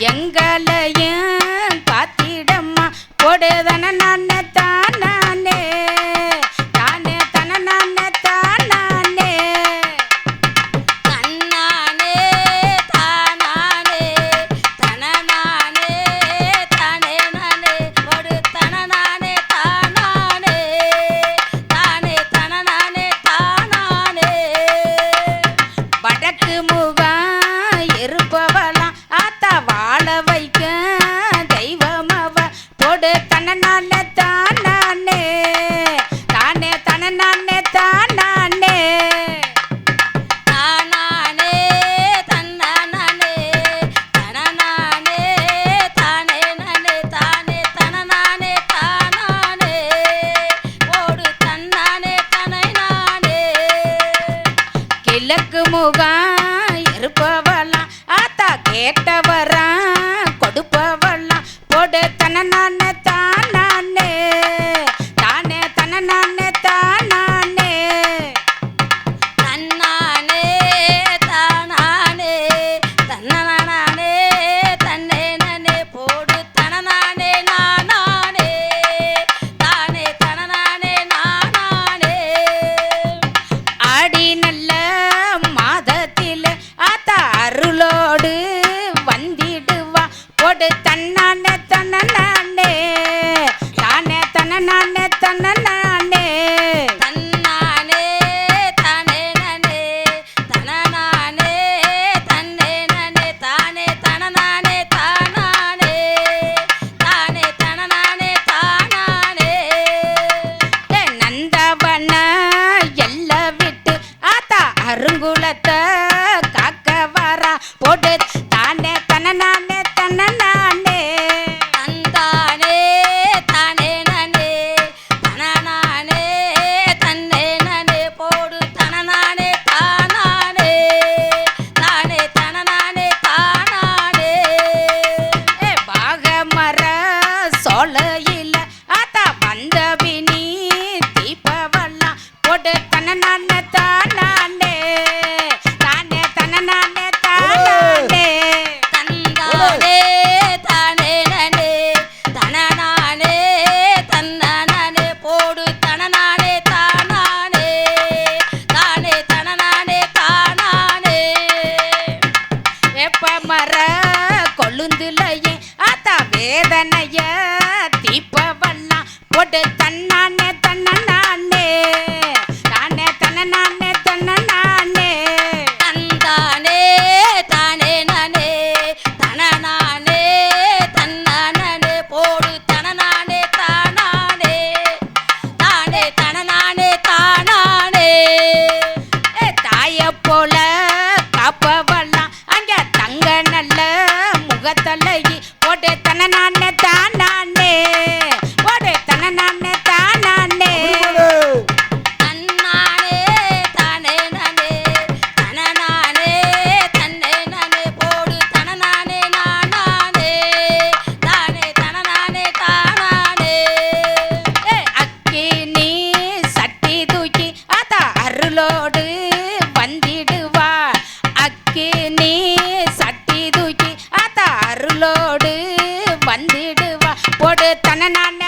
எங்களையும் பார்த்திடம்மா போடுதானே நான் இருப்பவளா ஆத்தா கேட்டவர். போடு நான்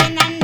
and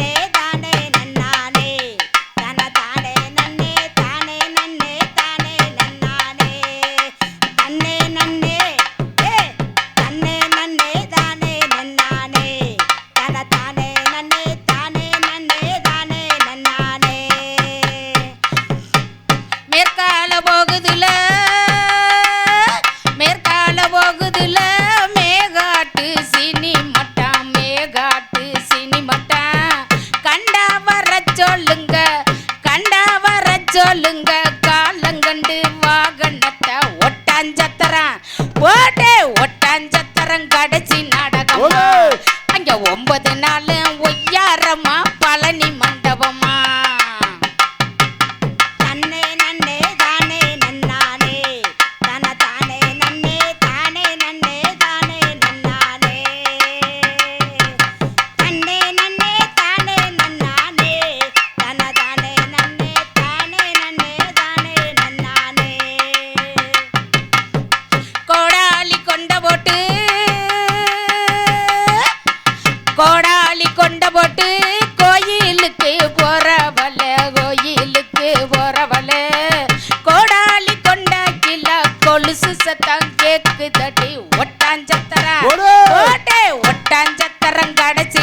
சத்திர ஒட்டாஞ்சத்திரம் கடைசி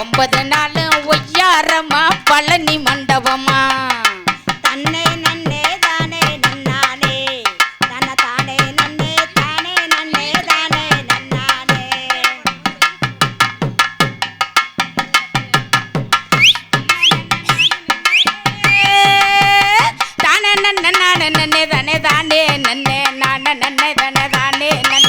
ஒன்பது நாள் ஒய்யாரமா பழனி மண்டபமா? தன்னை நன்னே தானே நன்னானே. தன தானே நன்னே தானே நன்னே தானே நன்னானே. தானே நன்னே தானே நன்னே நானே நன்னே nana